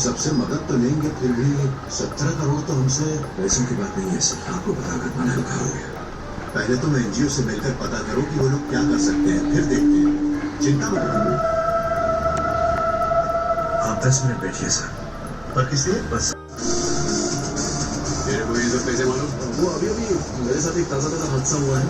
सबसे मदद तो लेंगे फिर भी सत्रह करोड़ तो हमसे पैसों की बात नहीं है। सर आपको बताकर मना करोगे पहले तुम एनजीओ से मिलकर पता करो कि वो लोग क्या कर सकते हैं फिर देखते हैं। चिंता मत करो। आप दस मिनट बैठिए सर। पर किस लिए बस तेरे को ये सब कैसे मालूम। वो अभी अभी मेरे साथ एक ताज़ा ताज़ा हादसा हुआ है।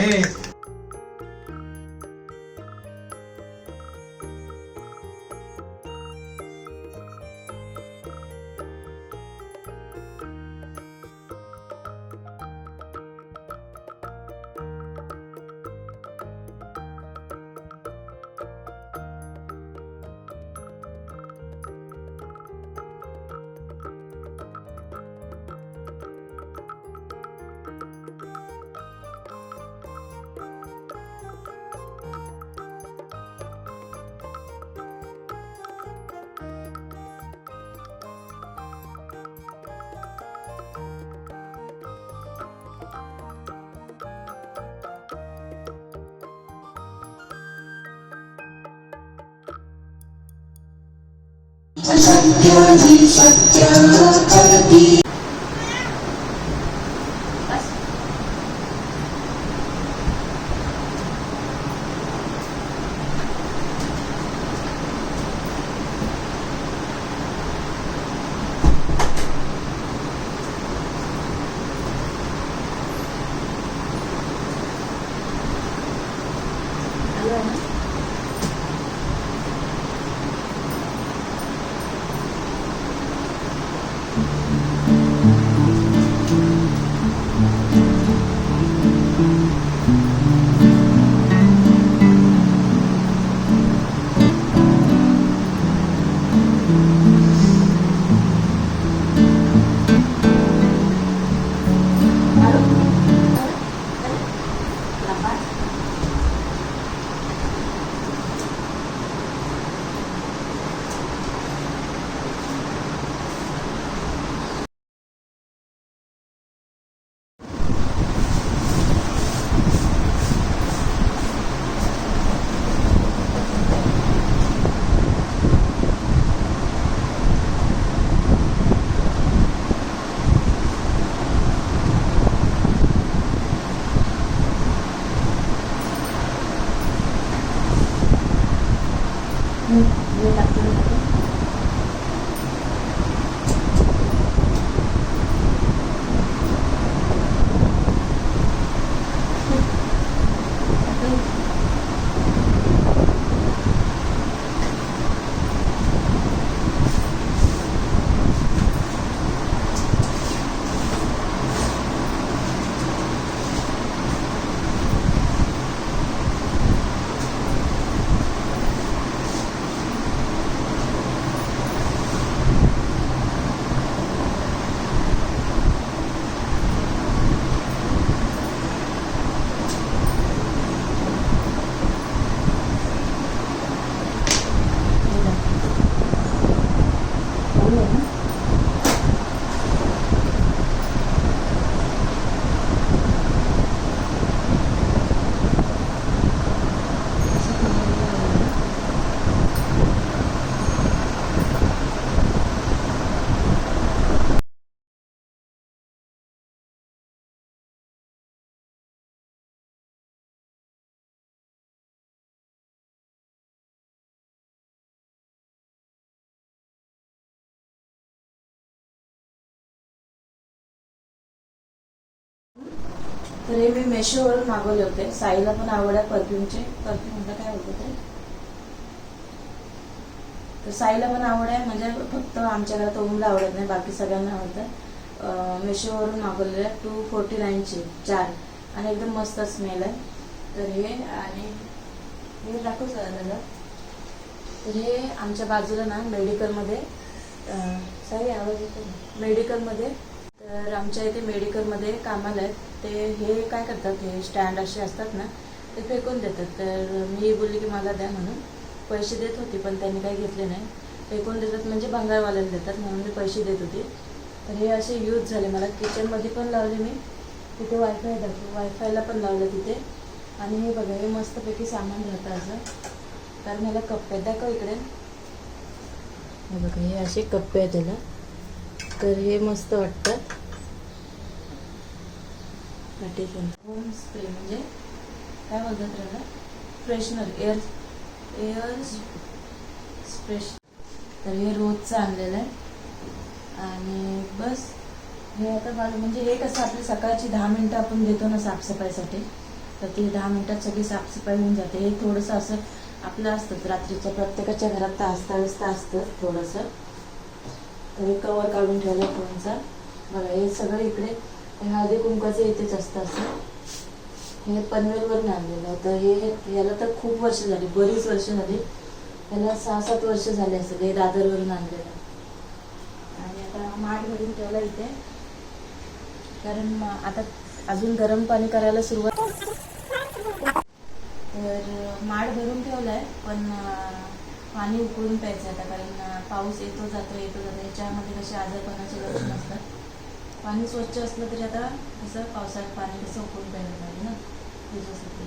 Ei. सत्यानि सत्या तर हे मी मेशोवरून मागवले होते. साईला पण आवड आहे परफ्यूमचे. परफ्यूम म्हटलं काय होतं ते? तर साईला पण आवड आहे म्हणजे फक्त आमच्या घरात ओमला आवडत नाही बाकी सगळ्यांना आवडतं. मेशोवरून मागवलेलं आहे टू फोर्टी नाईनचे चार. आणि एकदम मस्त स्मेल आहे. तर हे आणि हे दाखवू सर दादा तर हे आमच्या बाजूला ना मेडिकलमध्ये साई आवाज येतो मेडिकलमध्ये तर आमच्या इथे मेडिकलमध्ये कामाला आहेत. ते हे काय करतात हे स्टँड असे असतात ना ते फेकून देतात. तर मी बोलली की मला द्या म्हणून. पैसे देत होती पण त्यांनी काही घेतले नाही. फेकून देतात म्हणजे भंगारवाल्याला देतात म्हणून मी पैसे देत होते. तर हे असे यूज झाले. मला किचनमध्ये पण लावले मी. तिथे वायफाय दाखव वायफायला पण लावलं तिथे. आणि हे बघा हे मस्तपैकी सामान राहतं असं कारण ह्याला कप्पे आहेत. दाखव इकडे. हे बघा हे असे कप्पे आहेत त्याला. तर हे मस्त वाटतात. होम स्प्रे म्हणजे काय बोलतात त्याला? फ्रेशनर एअर एअर फ्रेश तर हे रोजचं आणलेलं आहे. आणि बस हे आता माझं म्हणजे हे कसं आपली सकाळची दहा मिनटं आपण देतो ना साफसफाईसाठी तर ती दहा मिनटात सगळी साफसफाई होऊन जाते. हे थोडंसं असं आपलं असतं रात्रीच्या प्रत्येकाच्या घरात तर असता व्यस्त असतं थोडंसं. तर हे कवर काढून ठेवलं फोनचा. बघा हे सगळं इकडे हे हळदी कुंकाचं इथेच असतं असं. हे पनवेलवर आणलेलं होतं तर हे याला तर खूप वर्ष झाली बरीच वर्ष झाली. याला सहा सात वर्ष झाले असेल हे दादरवरून आणलेलं आणि आता माठ भरून ठेवला इथे. कारण आता अजून गरम पाणी करायला सुरुवात तर माठ भरून ठेवलाय पण पाणी उकळून प्यायचं आता. कारण पाऊस येतो जातो येतो जातो. याच्यामध्ये कसे आजारपणाचे लक्षण असतात. पाणी स्वच्छ असलं तरी आता कसं पावसाळ्यात पाणी कसं उकळून प्यायला पाहिजे ना? त्याच्यासाठी.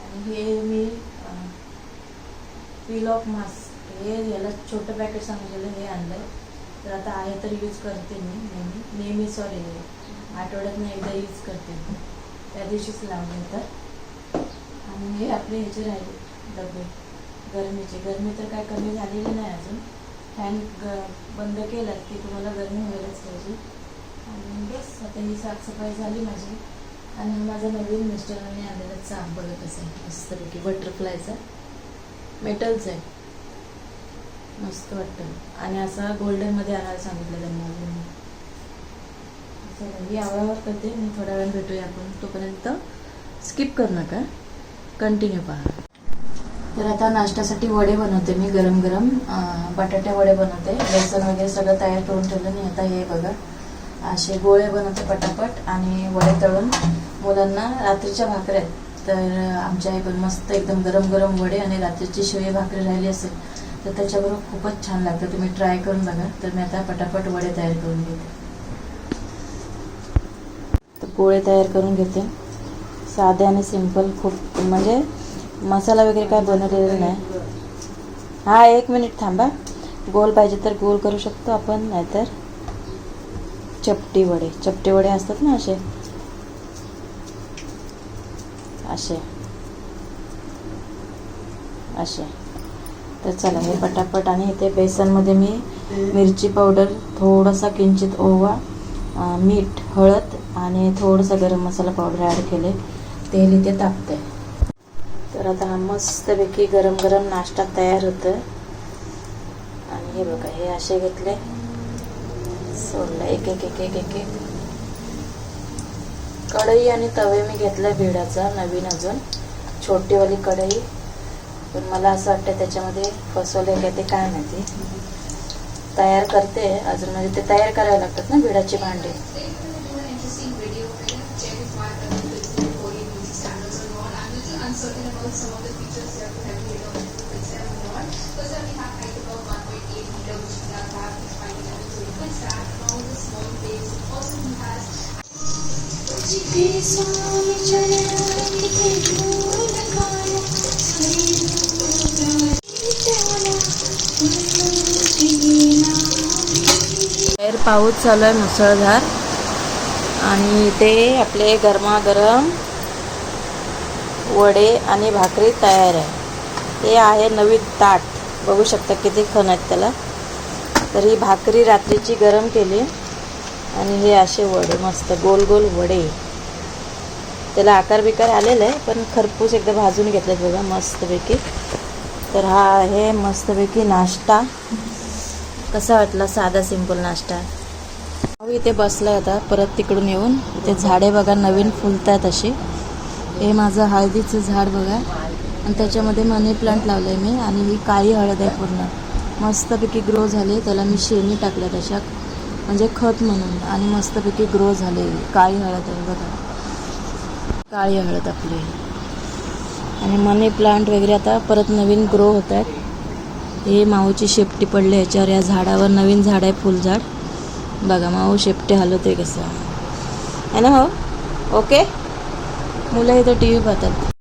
आणि हे मी पील ऑफ मास्क हे याला छोटं पॅकेट सांगितलेलं हे आणलं. तर आता आहे तर यूज करते मी नेहमी. नेहमी सॉरी आठवड्यातनं एकदा यूज करते. मी त्या दिवशीच लावले तर. आणि हे आपले ह्याचे राहिले डबे गरमीचे. गरमी तर काय कमी झालेली नाही अजून. फॅन ग बंद केलं की तुम्हाला गरमी व्हायलाच पाहिजे. आणि बस. आता ही साफसफाई झाली माझी. आणि माझा नवीन मिस्टरांनी आलेला चाप बघत असेल. मस्तपैकी बटरफ्लायचा मेटलचा आहे मस्त वाटतं. आणि असं गोल्डनमध्ये आणायला सांगितलं त्यांना अजून. चला ही आवडावर करते. मी थोड्या वेळ भेटूया आपण. तोपर्यंत स्किप करू नका. कंटिन्यू पहा. तर आता नाश्त्यासाठी वडे बनवते मी गरम गरम बटाटे वडे बनवते. बेसन वगैरे सगळं तयार करून ठेवलं. आणि आता हे बघा. असे गोळे बनवते पटापट आणि वडे तळून. मुलांना रात्रीच्या भाकऱ्या आहेत तर आमच्या आई पण मस्त एकदम गरम गरम वडे आणि रात्रीची शिळी भाकरी राहिली असेल तर त्याच्याबरोबर खूपच छान लागतं. तुम्ही ट्राय करून बघा. तर मी आता पटापट वडे तयार करून घेते. तर पोळे तयार करून घेते. साधे आणि सिंपल खूप म्हणजे मसाला वगैरे काय बनवलेला नाही. हा एक मिनिट थांबा. गोल पाहिजे तर गोल करू शकतो आपण नाहीतर चपटी वडे चपटी वडे असतात ना असे? असे. असे. तर चला हे पटापट आणि इथे बेसनमध्ये मी मिरची पावडर थोडासा किंचित ओवा मीठ हळद आणि थोडासा गरम मसाला पावडर ॲड केले. तेल इथे तापते तर आता हा मस्तपैकी गरम गरम नाश्ता तयार होतं आणि हे बघा हे असे घेतले. सोडलं एक एक एक एक एक एक. कढई आणि तवे मी घेतलाय भिडाचा नवीन अजून. छोटीवाली कढई. पण मला असं वाटतं त्याच्यामध्ये फसवले काय ते काय माहिती. तयार करते अजून म्हणजे ते तयार करावे लागतात ना भिडाची भांडी. बाहेर पाऊस चालू आहे मुसळधार. आणि ते आपले गरमागरम वडे आणि भाकरी तयार आहे. हे आहे नवीन ताट. बघू शकता किती खण आहेत त्याला. तर ही भाकरी रात्रीची गरम केली. आणि हे असे वडे मस्त गोल गोल वडे. त्याला आकार बिकार आलेला आहे पण खरपूस एकदा भाजून घेतलेत बघा मस्तपैकी. तर हा आहे मस्तपैकी नाश्ता. कसा वाटला? साधा सिंपल नाश्ता. भाऊ इथे बसलाय आता परत तिकडून येऊन. इथे झाडे बघा नवीन फुलत आहेत अशी. हे माझं हळदीचं झाड बघा. आणि त्याच्यामध्ये मनी प्लांट लावलं आहे मी आणि ही काळी हळद आहे पूर्ण. मस्तपैकी ग्रो झाले. त्याला मी शेणी टाकल्या तशा म्हणजे खत म्हणून. आणि मस्तपैकी ग्रो झाले. काळी हळद आहे बघा. काळी हळद आपली. आणि मनी प्लांट वगैरे आता परत नवीन ग्रो होत आहेत हे माऊची शेपटी पडली याच्यावर. या झाडावर नवीन झाड आहे फुलझाड. बघा माऊ शेपटी हलवते कसं. आहे ना हो? ओके मुलं इथं टी व्ही पाहतात.